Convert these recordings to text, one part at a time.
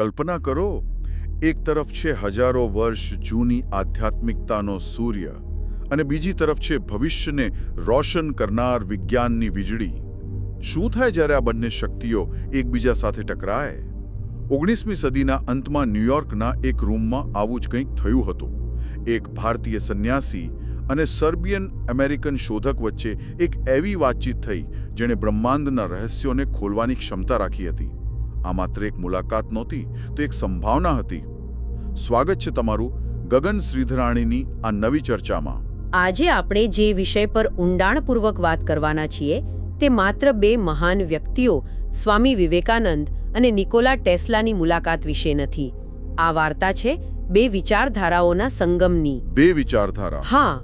કલ્પના કરો, એક તરફ છે હજારો વર્ષ જૂની આધ્યાત્મિકતાનો સૂર્ય અને બીજી તરફ છે ભવિષ્યને રોશન કરનાર વિજ્ઞાનની વીજળી. શું થાય જ્યારે આ બંને શક્તિઓ એકબીજા સાથે ટકરાય? ઓગણીસમી સદીના અંતમાં ન્યૂયોર્કના એક રૂમમાં આવું જ કંઈક થયું હતું. એક ભારતીય સંન્યાસી અને સર્બિયન અમેરિકન શોધક વચ્ચે એક એવી વાતચીત થઈ, જેણે બ્રહ્માંડના રહસ્યોને ખોલવાની ક્ષમતા રાખી હતી. આ માત્ર એક મુલાકાત નહોતી તો એક સંભાવના હતી. સ્વાગત છે તમારું ગગન શ્રીધરાણીની આ નવી ચર્ચામાં. આજે આપણે જે વિષય પર ઊંડાણપૂર્વક વાત કરવાના છીએ તે માત્ર બે મહાન વ્યક્તિઓ સ્વામી વિવેકાનંદ અને નિકોલા ટેસ્લાની મુલાકાત વિશે નથી. આ વાર્તા છે બે વિચારધારાઓના સંગમની. બે વિચારધારા. હા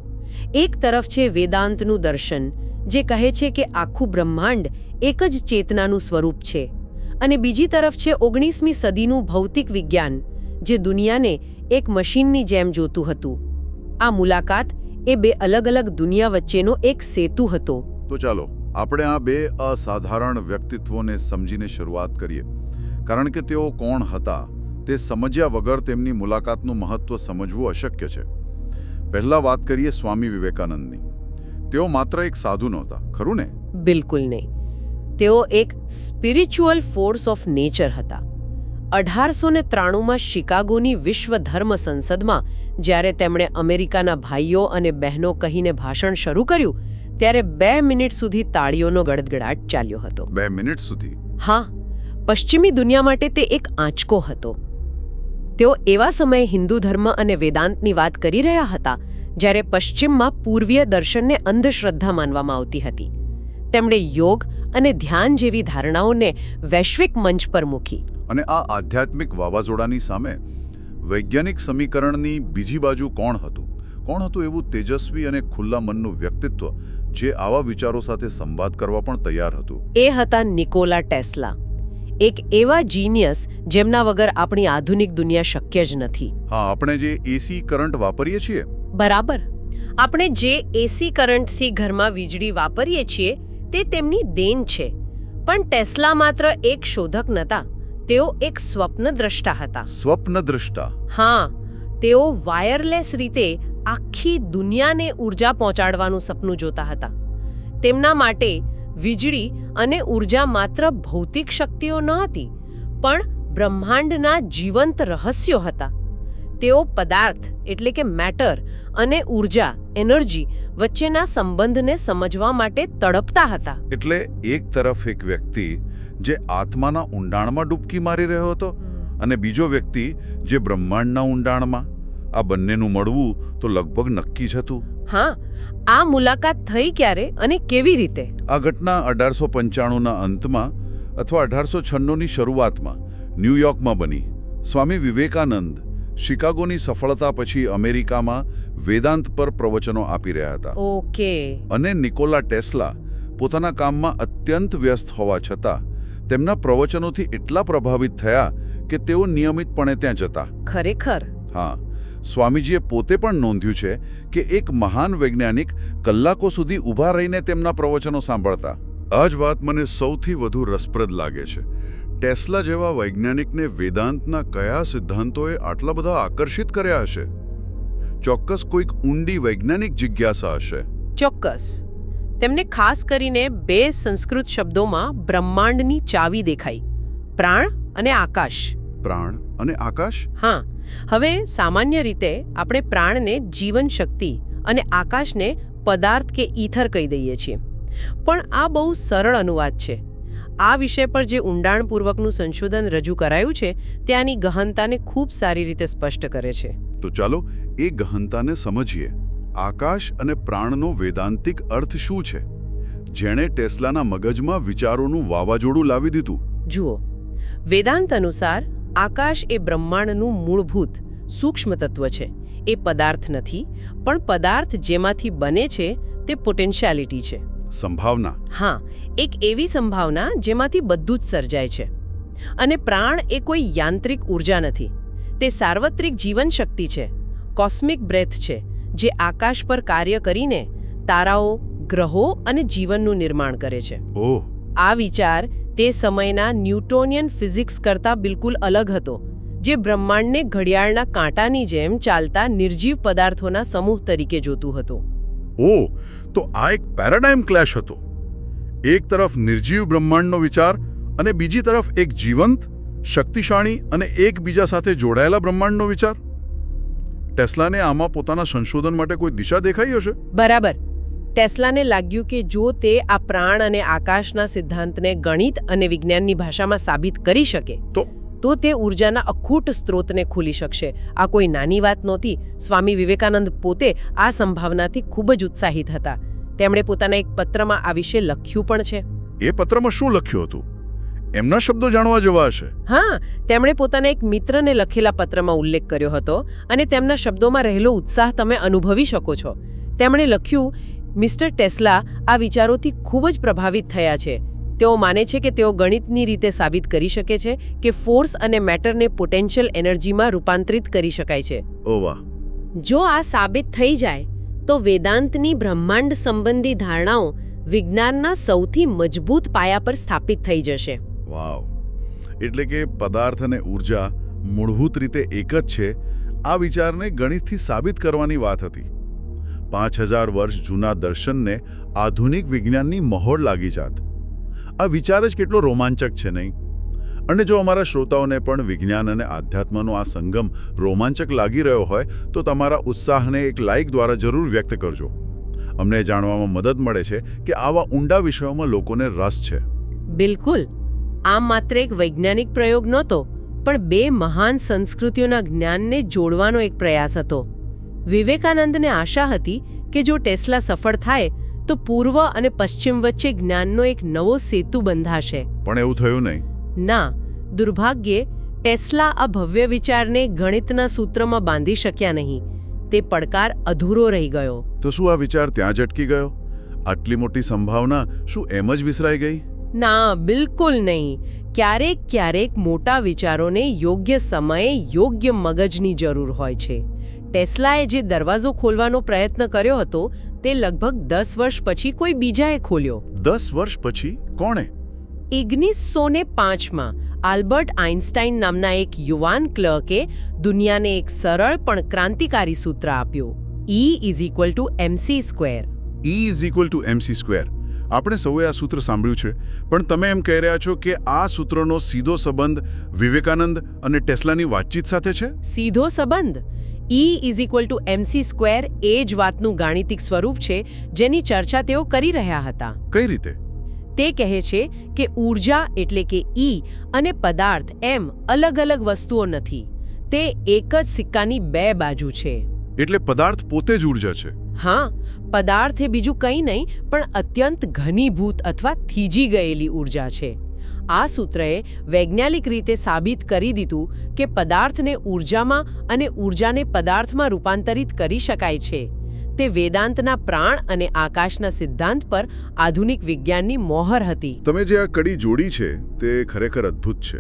એક તરફ છે વેદાંતનું દર્શન જે કહે છે કે આખું બ્રહ્માંડ એક જ ચેતનાનું સ્વરૂપ છે. અને બીજી તરફ છે ઓગણીસમી સદીનું ભૌતિક વિજ્ઞાન જે દુનિયાને એક મશીનની જેમ જોતું હતું. આ મુલાકાત એ બે અલગ અલગ દુનિયા વચ્ચેનો એક સેતુ હતો. તો ચાલો આપણે આ બે અસાધારણ વ્યક્તિત્વોને સમજીને શરૂઆત કરીએ. કારણ કે તેઓ કોણ હતા તે સમજ્યા વગર તેમની મુલાકાતનું મહત્વ સમજવું અશક્ય છે. પહેલા વાત કરીએ સ્વામી વિવેકાનંદની. તેઓ માત્ર એક સાધુ નહોતા ખરું ને? બિલકુલ નહીં. તેઓ એક સ્પિરિચ્યુઅલ ફોર્સ ઓફ નેચર હતા. અઢારસો ને ત્રાણુંમાં શિકાગોની વિશ્વ ધર્મ સંસદમાં જ્યારે તેમણે અમેરિકાના ભાઈઓ અને બહેનો કહીને ભાષણ શરૂ કર્યું ત્યારે બે મિનિટ સુધી તાળીઓનો ગડગડાટ ચાલ્યો હતો. બે મિનિટ સુધી? હા પશ્ચિમી દુનિયા માટે તે એક આંચકો હતો. તેઓ એવા સમયે હિન્દુ ધર્મ અને વેદાંતની વાત કરી રહ્યા હતા જ્યારે પશ્ચિમમાં પૂર્વીય દર્શનને અંધશ્રદ્ધા માનવામાં આવતી હતી. તેમણે યોગ અને ધ્યાન જેવી ધારણાઓને વૈશ્વિક મંચ પર મૂકી. અને આ આધ્યાત્મિક વાવાઝોડાની સામે વૈજ્ઞાનિક સમીકરણની બીજી બાજુ કોણ હતું? કોણ હતું એવું તેજસ્વી અને ખુલ્લા મનનું વ્યક્તિત્વ જે આવા વિચારો સાથે સંવાદ કરવા પણ તૈયાર હતું? એ હતા નિકોલા ટેસ્લા. એક એવા જીનિયસ જેમના વગર આપણી આધુનિક દુનિયા શક્ય જ નથી. હા આપણે જે એસી કરંટ વાપરીએ છીએ? બરાબર. આપણે જે એસી કરંટથી ઘરમાં વીજળી વાપરીએ છીએ તે તેમની દેન છે. પણ ટેસ્લા માત્ર એક શોધક નહોતા તેઓ એક સ્વપ્નદ્રષ્ટા હતા. સ્વપ્ન દ્રષ્ટા હા તેઓ વાયરલેસ રીતે આખી દુનિયાને ઊર્જા પહોંચાડવાનું સપનું જોતા હતા. તેમના માટે વીજળી અને ઊર્જા માત્ર ભૌતિક શક્તિઓ ન હતી પણ બ્રહ્માંડના જીવંત રહસ્યો હતા. તેઓ પદાર્થ એટલે કે મેટર અને ઊર્જા એનર્જી વચ્ચેના સંબંધને સમજવા માટે તડપતા હતા. એટલે એક તરફ એક વ્યક્તિ જે આત્માના ઊંડાણમાં ડૂબકી મારી રહ્યો હતો અને બીજો વ્યક્તિ જે બ્રહ્માંડના ઊંડાણમાં. આ બંનેનું મળવું તો લગભગ નક્કી જ હતું. હા આ મુલાકાત થઈ ક્યારે અને કેવી રીતે? આ ઘટના અઢારસો પંચાણુંના અંતમાં અથવા અઢારસો છન્નુંની શરૂઆતમાં ન્યૂયોર્કમાં બની. સ્વામી વિવેકાનંદ શિકાગોની સફળતા પછી અમેરિકામાં વેદાંત પર પ્રવચનો આપી રહ્યા હતા. ઓકે. અને નિકોલા ટેસ્લા પોતાના કામમાં અત્યંત વ્યસ્ત હોવા છતાં તેમના પ્રવચનોથી એટલા પ્રભાવિત થયા કે તેઓ નિયમિતપણે ત્યાં જતા. ખરેખર? હા. સ્વામીજીએ પોતે પણ નોંધ્યું છે કે એક મહાન વૈજ્ઞાનિક કલાકો સુધી ઊભા રહીને તેમના પ્રવચનો સાંભળતા. આ જ વાત મને સૌથી વધુ રસપ્રદ લાગે છે. ટેસ્લા જેવા વૈજ્ઞાનિકને વેદાંતના કયા સિદ્ધાંતોએ આટલા બધા આકર્ષિત કર્યા હશે? ચોક્કસ કોઈક ઊંડી વૈજ્ઞાનિક જિજ્ઞાસા હશે. ચોક્કસ. તેમને ખાસ કરીને બે સંસ્કૃત શબ્દોમાં બ્રહ્માંડની ચાવી દેખાઈ પ્રાણ અને આકાશ. પ્રાણ અને આકાશ? હા હવે સામાન્ય રીતે આપણે પ્રાણને જીવન શક્તિ અને આકાશને પદાર્થ કે ઈથર કહી દઈએ છીએ. પણ આ બહુ સરળ અનુવાદ છે. આ વિષય પર જે ઊંડાણપૂર્વકનું સંશોધન રજૂ કરાયું છે ત્યાંની ગહનતાને ખૂબ સારી રીતે સ્પષ્ટ કરે છે. તો ચાલો એ ગહનતાને સમજીએ. આકાશ અને પ્રાણનો વેદાંતિક અર્થ શું છે? જેણે ટેસ્લાના મગજમાં વિચારોનું વાવાઝોડું લાવી દીધું. જુઓ. વેદાંત અનુસાર આકાશ એ બ્રહ્માંડનું મૂળભૂત સૂક્ષ્મ તત્વ છે. એ પદાર્થ નથી પણ પદાર્થ જેમાંથી બને છે તે પોટેન્શિયાલિટી છે. સંભાવના? હા એક એવી સંભાવના જેમાંથી બધું જ સર્જાય છે. અને પ્રાણ એ કોઈ યાંત્રિક ઊર્જા નથી. તે સાર્વત્રિક જીવન શક્તિ છે. કોસ્મિક બ્રેથ છે જે આકાશ પર કાર્ય કરીને તારાઓ ગ્રહો અને જીવનનું નિર્માણ કરે છે. ઓહ. આ વિચાર તે સમયના ન્યૂટોનિયન ફિઝિક્સ કરતાં બિલકુલ અલગ હતો જે બ્રહ્માંડને ઘડિયાળના કાંટાની જેમ ચાલતા નિર્જીવ પદાર્થોના સમૂહ તરીકે જોતું હતું. ઓ તો આ એક પેરાડાઇમ ક્લેશ હતો. એક તરફ નિર્જીવ બ્રહ્માંડનો વિચાર અને બીજી તરફ એક જીવંત શક્તિશાળી અને એકબીજા સાથે જોડાયેલા બ્રહ્માંડનો વિચાર? ટેસ્લાને આમાં પોતાના સંશોધન માટે કોઈ દિશા દેખાઈ હશે? બરાબર. ટેસ્લાને લાગ્યું કે જો તે આ પ્રાણ અને આકાશના સિદ્ધાંતને ગણિત અને વિજ્ઞાનની ભાષામાં સાબિત કરી શકે તો તો તે ઉર્જાના અખૂટ સ્ત્રોતને ખુલી શકશે. આ કોઈ નાની વાત નહોતી. સ્વામી વિવેકાનંદ પોતે આ સંભાવનાથી ખૂબ જ ઉત્સાહિત હતા. તેમણે પોતાના એક પત્રમાં આ વિશે લખ્યું પણ છે. એ પત્રમાં શું લખ્યું હતું? એમના શબ્દો જાણવા જેવા હશે. હા તેમણે પોતાના એક મિત્રને લખેલા પત્રમાં ઉલ્લેખ કર્યો હતો અને તેમના શબ્દોમાં રહેલો ઉત્સાહ તમે અનુભવી શકો છો. તેમણે લખ્યું મિસ્ટર ટેસ્લા આ વિચારોથી ખૂબ જ પ્રભાવિત થયા છે. તેઓ માને છે કે તેઓ ગણિતની રીતે સાબિત કરી શકે છે કે ફોર્સ અને મેટરને પોટેન્શિયલ એનર્જીમાં રૂપાંતરિત કરી શકાય છે. ઓ વાહ. જો આ સાબિત થઈ જાય તો વેદાંતની બ્રહ્માંડ સંબંધી ધારણાઓ વિજ્ઞાનના સૌથી મજબૂત પાયા પર સ્થાપિત થઈ જશે. વાવ. એટલે કે પદાર્થ અને ઊર્જા મૂળભૂત રીતે એક જ છે આ વિચારને ગણિતથી સાબિત કરવાની વાત હતી. પાંચ હજાર વર્ષ જૂના દર્શનને આધુનિક વિજ્ઞાનની મહોર લાગી જાત. આ વિચાર જ કેટલો રોમાંચક છે નહીં? અને જો અમારા શ્રોતાઓને પણ વિજ્ઞાન અને આધ્યાત્મનો આ સંગમ રોમાંચક લાગી રહ્યો હોય, તો તમારા ઉત્સાહને એક લાઇક દ્વારા જરૂર વ્યક્ત કરજો. અમને જાણવામાં મદદ મળે છે કે આવા ઊંડા વિષયોમાં લોકોને રસ છે. બિલકુલ. આ માત્ર એક વૈજ્ઞાનિક પ્રયોગ નહોતો, પણ બે મહાન સંસ્કૃતિઓના જ્ઞાનને જોડવાનો એક પ્રયાસ હતો. વિવેકાનંદને આશા હતી કે જો ટેસ્લા સફળ થાય તો પૂર્વ અને પશ્ચિમ વચ્ચે જ્ઞાનનો એક નવો સેતુ બંધાશે. પણ એવું થયું નહીં. ના દુર્ભાગ્યે ટેસ્લા આ ભવ્ય વિચારને ગણિતના સૂત્રમાં બાંધી શક્યા નહીં. તે પડકાર અધૂરો રહી ગયો. તો શું આ વિચાર ત્યાં જ અટકી ગયો? આટલી મોટી સંભાવના શું એમ જ વિસરાઈ ગઈ? ના બિલકુલ નહીં. ક્યારેક ક્યારેક મોટા વિચારોને યોગ્ય સમયે યોગ્ય મગજની જરૂર હોય છે. ટેસ્લાએ જે દરવાજો ખોલવાનો પ્રયત્ન કર્યો હતો તે લગભગ દસ વર્ષ પછી કોઈ બીજાએ ખોલ્યો. દસ વર્ષ પછી? કોણે? ઇગ્નીસોને પાંચમાં આલ્બર્ટ આઇન્સ્ટાઇન નામના એક યુવાન ક્લર્કે દુનિયાને એક સરળ પણ ક્રાંતિકારી સૂત્ર આપ્યું. E is equal to MC square E is equal to MC square આપણે સૌએ આ સૂત્ર સાંભળ્યું છે પણ તમે એમ કહી રહ્યા છો કે આ સૂત્રનો સીધો સંબંધ વિવેકાનંદ અને ટેસ્લાની વાતચીત સાથે છે? સીધો સંબંધ? E is equal to MC square એ જ વાતનું ગાણિતિક સ્વરૂપ છે જેની ચર્ચા તેઓ કરી રહ્યા હતા. કઈ રીતે? તે કહે છે કે ઊર્જા એટલે કે ઈ અને પદાર્થ એમ અલગ અલગ વસ્તુઓ નથી. તે એક જ સિક્કાની બે બાજુ છે. એટલે પદાર્થ પોતે જ ઊર્જા છે? હા પદાર્થ એ બીજું કંઈ નહીં પણ અત્યંત ઘનીભૂત અથવા થીજી ગયેલી ઊર્જા છે. આ સૂત્રએ વૈજ્ઞાનિક રીતે સાબિત કરી દીધું કે પદાર્થને ઊર્જામાં અને ઊર્જાને પદાર્થમાં રૂપાંતરિત કરી શકાય છે. તે વેદાંતના પ્રાણ અને આકાશના સિદ્ધાંત પર આધુનિક વિજ્ઞાનની મોહર હતી. તમે જે આ કડી જોડી છે, તે ખરેખર અદ્ભુત છે.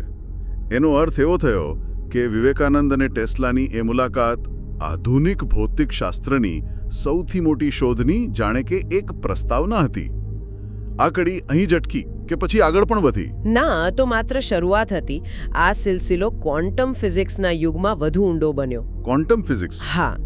એનો અર્થ એવો થયો કે વિવેકાનંદ અને ટેસ્લાની એ મુલાકાત આધુનિક ભૌતિક શાસ્ત્રની સૌથી મોટી શોધની જાણે કે એક પ્રસ્તાવના હતી. આ કડી અહીં જ અટકી કે પછી આગળ પણ વધી? ના તો માત્ર શરૂઆત હતી. આ સિલસિલો ક્વોન્ટમ ફિઝિક્સના યુગમાં વધુ ઊંડો બન્યો. Quantum physics? હા.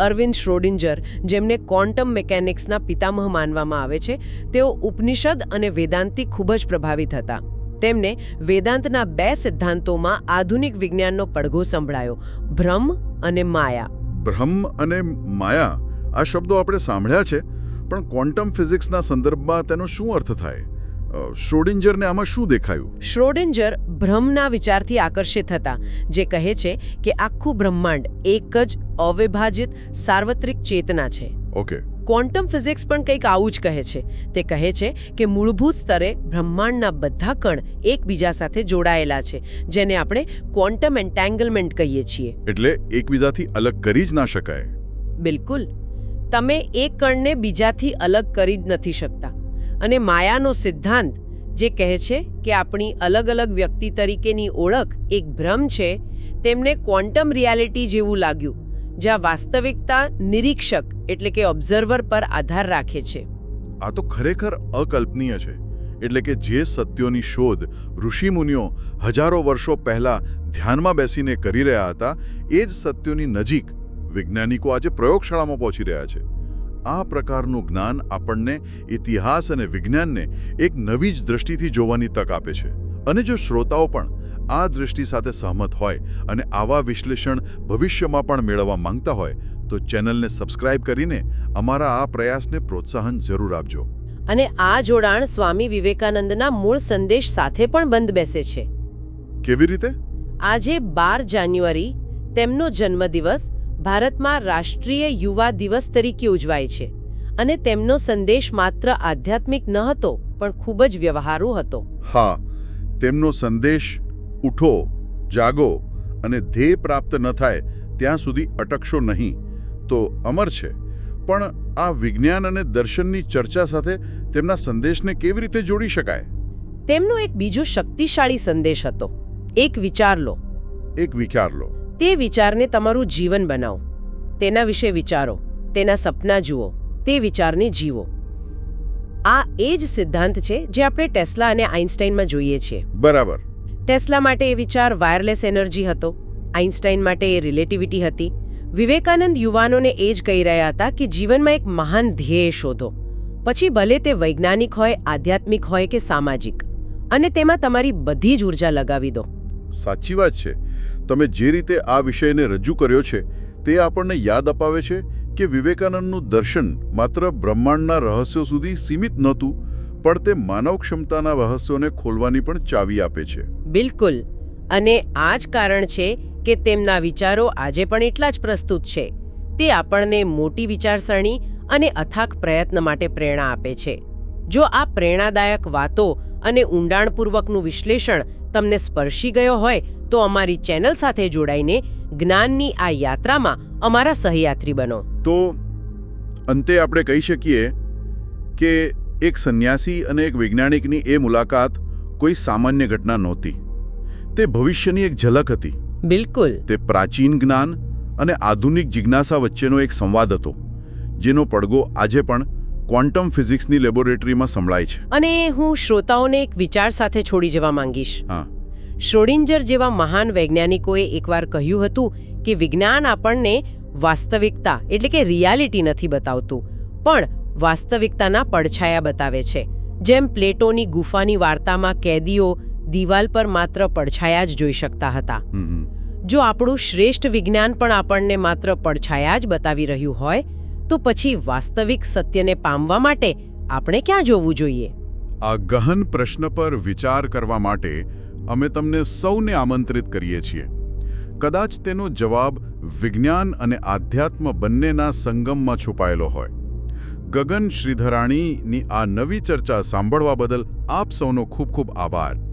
અરવિંદ શ્રોડિંજર જેમને ક્વોન્ટમ મિકેનિક્સના પિતામહ માનવામાં આવે છે તેઓ ઉપનિષદ અને વેદાંતથી ખૂબ જ પ્રભાવિત હતા. તેમને વેદાંતના બે સિદ્ધાંતોમાં આધુનિક વિજ્ઞાનનો પડઘો સંભળાયો ભ્રમ અને માયા. ભ્રમ અને માયા? આ શબ્દો આપણે સાંભળ્યા છે? પણ ક્વોન્ટમ ફિઝિક્સના સંદર્ભમાં તેનો શું અર્થ થાય? શ્રોડિંજરને આમાં શું દેખાયું? શ્રોડિંજર ભ્રમના વિચારથી આકર્ષિત હતા જે કહે છે કે આખું બ્રહ્માંડ એક જ અવિભાજિત સાર્વત્રિક ચેતના છે. ઓકે. ક્વોન્ટમ ફિઝિક્સ પણ કંઈક આવું જ કહે છે. તે કહે છે કે મૂળભૂત સ્તરે બ્રહ્માંડના બધા કણ એકબીજા સાથે જોડાયેલા છે જેને આપણે ક્વોન્ટમ એન્ટેંગલમેન્ટ કહીએ છીએ. એટલે એકબીજાથી અલગ કરી જ ના શકાય. બિલકુલ. તમે એક કણને બીજાથી અલગ કરી જ નથી શકતા. અને માયાનો સિદ્ધાંત જે કહે છે કે આપણી અલગ અલગ વ્યક્તિ તરીકેની ઓળખ એક ભ્રમ છે, તેમને ક્વોન્ટમ રિયાલિટી જેવું લાગ્યું જ્યાં વાસ્તવિકતા નિરીક્ષક એટલે કે ઓબ્ઝર્વર પર આધાર રાખે છે. આ તો ખરેખર અકલ્પનીય છે, એટલે કે જે સત્યોની શોધ ઋષિમુનિઓ હજારો વર્ષો પહેલા ધ્યાનમાં બેસીને કરી રહ્યા હતા, એ જ સત્યોની નજીક વૈજ્ઞાનિકો આજે પ્રયોગશાળામાં પહોંચી રહ્યા છે. આ પ્રકારનું જ્ઞાન આપણને ઇતિહાસ અને વિજ્ઞાનને એક નવી જ દ્રષ્ટિથી જોવાની તક આપે છે. અને જો શ્રોતાઓ પણ આ દૃષ્ટિ સાથે સહમત હોય અને આવા વિશ્લેષણ ભવિષ્યમાં પણ મેળવવા માંગતા હોય તો ચેનલને સબસ્ક્રાઇબ કરીને અમારા આ પ્રયાસને પ્રોત્સાહન જરૂર આપજો. અને આ જોડાણ સ્વામી વિવેકાનંદના મૂળ સંદેશ સાથે પણ બંધ બેસે છે. કેવી રીતે? આજે બાર જાન્યુઆરી તેમનો જન્મદિવસ ભારતમાં રાષ્ટ્રીય યુવા દિવસ તરીકે ઉજવાય છે અને તેમનો સંદેશ માત્ર આધ્યાત્મિક ન હતો પણ ખૂબ જ વ્યવહારુ હતો. હા તેમનો સંદેશ ઉઠો જાગો અને ધ્યેય પ્રાપ્ત ન થાય ત્યાં સુધી અટકશો નહીં. તો અમર છે. પણ આ વિજ્ઞાન અને દર્શનની ચર્ચા સાથે તેમના સંદેશને કેવી રીતે જોડી શકાય? તેમનો એક બીજો શક્તિશાળી સંદેશ હતો. એક વિચાર લો. એક વિચાર લો. તે વિચારને તમારું જીવન બનાવો. તેના વિશે વિચારો તેના સપના જુઓ તે વિચારને જીવો. આ એ જ સિદ્ધાંત છે જે આપણે ટેસ્લા અને આઇન્સ્ટાઇનમાં જોઈએ છીએ. બરાબર. ટેસ્લા માટે એ વિચાર વાયરલેસ એનર્જી હતો. આઇન્સ્ટાઇન માટે એ રિલેટિવિટી હતી. વિવેકાનંદ યુવાનોને એ જ કહી રહ્યા હતા કે જીવનમાં એક મહાન ધ્યેય શોધો. પછી ભલે તે વૈજ્ઞાનિક હોય આધ્યાત્મિક હોય કે સામાજિક. અને તેમાં તમારી બધી જ ઊર્જા લગાવી દો. સાચી વાત છે. તમે જે રીતે આ વિષયને રજૂ કર્યો છે, તે આપણને યાદ અપાવે છે કે વિવેકાનંદનું દર્શન માત્ર બ્રહ્માંડના રહસ્યો સુધી સીમિત નહોતું, પણ તે માનવ ક્ષમતાના રહસ્યોને ખોલવાની પણ ચાવી આપે છે. બિલકુલ. અને આ જ કારણ છે કે તેમના વિચારો આજે પણ એટલા જ પ્રસ્તુત છે. તે આપણને મોટી વિચારસરણી અને અથાક પ્રયત્ન માટે પ્રેરણા આપે છે. જો આ પ્રેરણાદાયક વાતો અને ઊંડાણપૂર્વકનું વિશ્લેષણ તમને સ્પર્શી ગયો હોય તો અમારી ચેનલ સાથે જોડાઈને જ્ઞાનની આ યાત્રામાં અમારા સહયાત્રી બનો. તો અંતે આપણે કહી શકીએ કે એક સંન્યાસી અને એક વૈજ્ઞાનિકની એ મુલાકાત કોઈ સામાન્ય ઘટના નહોતી. તે ભવિષ્યની એક ઝલક હતી. બિલકુલ. તે પ્રાચીન જ્ઞાન અને આધુનિક જિજ્ઞાસા વચ્ચેનો એક સંવાદ હતો જેનો પડઘો આજે પણ ક્વોન્ટમ ફિઝિક્સની લેબોરેટરીમાં સંભળાય છે. અને હું શ્રોતાઓને એક વિચાર સાથે છોડી જવા માંગીશ. હા. શ્રોડિંજર જેવા મહાન વૈજ્ઞાનિકોએ એકવાર કહ્યું હતું કે વિજ્ઞાન આપણને વાસ્તવિકતા એટલે કે રિયાલિટી નથી બતાવતું પણ વાસ્તવિકતાના પડછાયા બતાવે છે. જેમ પ્લેટોની ગુફાની વાર્તામાં કેદીઓ દિવાલ પર માત્ર પડછાયા જ જોઈ શકતા હતા. જો આપણું શ્રેષ્ઠ વિજ્ઞાન પણ આપણને માત્ર પડછાયા જ બતાવી રહ્યું હોય તો પછી વાસ્તવિક સત્યને પામવા માટે આપણે ક્યાં જોવું જોઈએ? આ ગહન પ્રશ્ન પર વિચાર કરવા માટે અમે તમને સૌને આમંત્રિત કરીએ છીએ. કદાચ તેનો જવાબ વિજ્ઞાન અને આધ્યાત્મ બંનેના સંગમમાં છુપાયેલો હોય. ગગન શ્રીધરાણીની આ નવી ચર્ચા સાંભળવા બદલ આપ સૌનો ખૂબ ખૂબ આભાર.